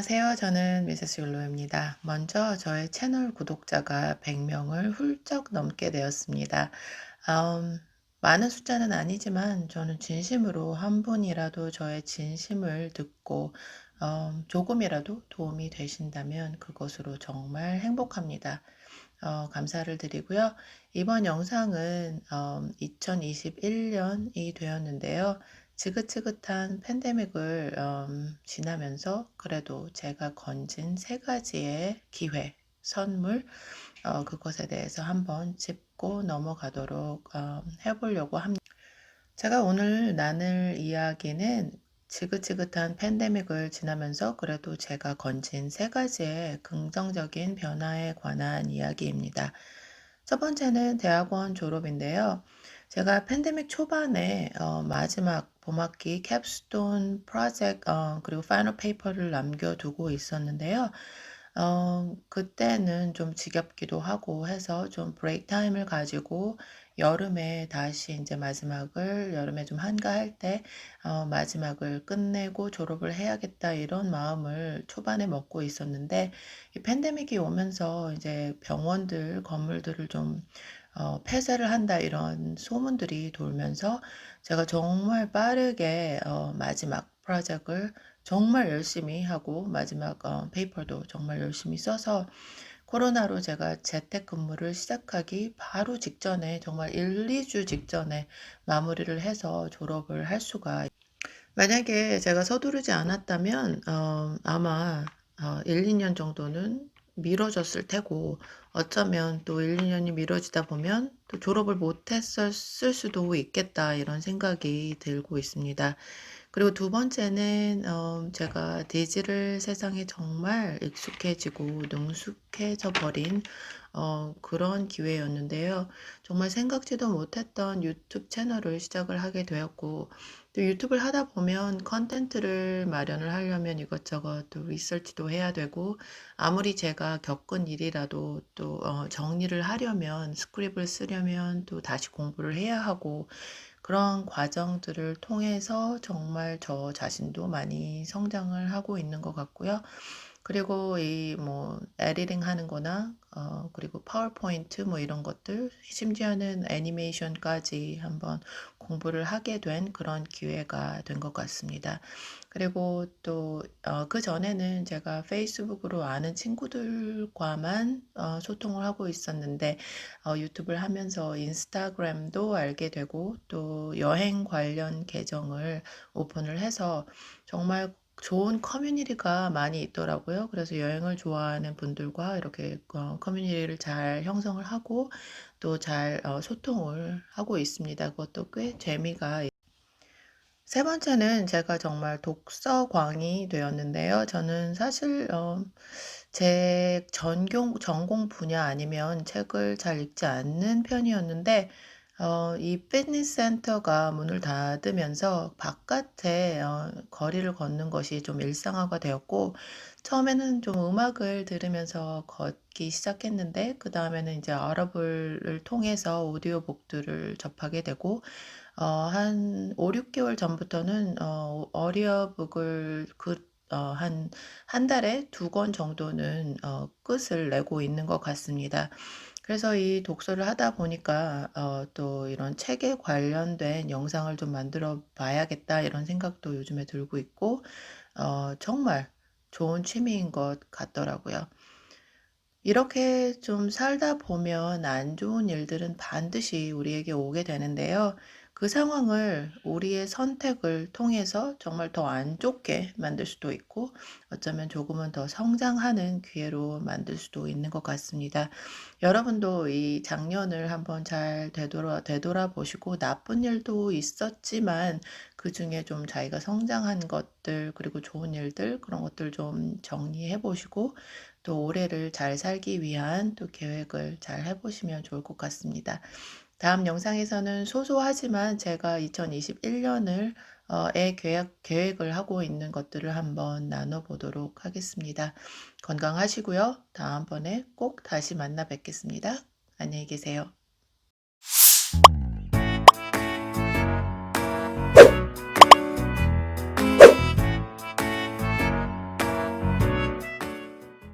안녕하세요. 저는 미세스 율로입니다. 먼저 저의 채널 구독자가 100명을 훌쩍 넘게 되었습니다. 음, 많은 숫자는 아니지만 저는 진심으로 한 분이라도 저의 진심을 듣고 음, 조금이라도 도움이 되신다면 그것으로 정말 행복합니다. 어, 감사를 드리고요. 이번 영상은 음, 2021년이 되었는데요. 지긋지긋한 팬데믹을 음, 지나면서 그래도 제가 건진 세 가지의 기회, 선물, 어, 그것에 대해서 한번 짚고 넘어가도록 어, 해보려고 합니다. 제가 오늘 나눌 이야기는 지긋지긋한 팬데믹을 지나면서 그래도 제가 건진 세 가지의 긍정적인 변화에 관한 이야기입니다. 첫 번째는 대학원 졸업인데요. 제가 팬데믹 초반에 어, 마지막 봄학기 캡스톤 프로젝트 어, 그리고 파이널 페이퍼를 남겨두고 있었는데요. 어, 그때는 좀 지겹기도 하고 해서 좀 브레이크 타임을 가지고 여름에 다시 이제 마지막을 여름에 좀 한가할 때 어, 마지막을 끝내고 졸업을 해야겠다 이런 마음을 초반에 먹고 있었는데 이 팬데믹이 오면서 이제 병원들 건물들을 좀 어, 폐쇄를 한다 이런 소문들이 돌면서 제가 정말 빠르게 어, 마지막 프로젝트를 정말 열심히 하고 마지막 어, 페이퍼도 정말 열심히 써서 코로나로 제가 재택근무를 시작하기 바로 직전에 정말 1, 2주 직전에 마무리를 해서 졸업을 할 수가 만약에 제가 서두르지 않았다면 어, 아마 어, 1, 2년 정도는 미뤄졌을 테고 어쩌면 또 1, 2년이 미뤄지다 보면 또 졸업을 못했을 수도 있겠다 이런 생각이 들고 있습니다. 그리고 두 번째는 어, 제가 디지털 세상에 정말 익숙해지고 능숙해져 버린 어, 그런 기회였는데요. 정말 생각지도 못했던 유튜브 채널을 시작을 하게 되었고 또 유튜브를 하다 보면 컨텐츠를 마련을 하려면 이것저것 또 리서치도 해야 되고 아무리 제가 겪은 일이라도 또 어, 정리를 하려면 스크립을 쓰려면 또 다시 공부를 해야 하고 그런 과정들을 통해서 정말 저 자신도 많이 성장을 하고 있는 것 같고요. 그리고 이 뭐 에디팅 하는 거나 어 그리고 파워포인트 뭐 이런 것들 심지어는 애니메이션까지 한번 공부를 하게 된 그런 기회가 된 것 같습니다. 그리고 또어 그전에는 제가 페이스북으로 아는 친구들과만 어 소통을 하고 있었는데 어 유튜브를 하면서 인스타그램도 알게 되고 또 여행 관련 계정을 오픈을 해서 정말 좋은 커뮤니티가 많이 있더라고요. 그래서 여행을 좋아하는 분들과 이렇게 어, 커뮤니티를 잘 형성을 하고 또 잘 어, 소통을 하고 있습니다. 그것도 꽤 재미가 세 번째는 제가 정말 독서광이 되었는데요. 저는 사실 어, 제 전공 전공 분야 아니면 책을 잘 읽지 않는 편이었는데 어, 이 피트니스 센터가 문을 닫으면서 바깥에 어, 거리를 걷는 것이 좀 일상화가 되었고, 처음에는 좀 음악을 들으면서 걷기 시작했는데, 그 다음에는 이제 어러블을 통해서 오디오북들을 접하게 되고, 어, 한 5, 6개월 전부터는 어, 어리어북을 그, 어, 한, 한 달에 두 권 정도는 어, 끝을 내고 있는 것 같습니다. 그래서 이 독서를 하다 보니까 어, 또 이런 책에 관련된 영상을 좀 만들어 봐야겠다 이런 생각도 요즘에 들고 있고 어, 정말 좋은 취미인 것 같더라고요. 이렇게 좀 살다 보면 안 좋은 일들은 반드시 우리에게 오게 되는데요. 그 상황을 우리의 선택을 통해서 정말 더 안 좋게 만들 수도 있고 어쩌면 조금은 더 성장하는 기회로 만들 수도 있는 것 같습니다. 여러분도 이 작년을 한번 잘 되돌아, 되돌아보시고 나쁜 일도 있었지만 그 중에 좀 자기가 성장한 것들 그리고 좋은 일들 그런 것들 좀 정리해 보시고 또 올해를 잘 살기 위한 또 계획을 잘 해보시면 좋을 것 같습니다. 다음 영상에서는 소소하지만 제가 2021년을 에 계획, 계획을 하고 있는 것들을 한번 나눠보도록 하겠습니다. 건강하시고요. 다음번에 꼭 다시 만나 뵙겠습니다. 안녕히 계세요.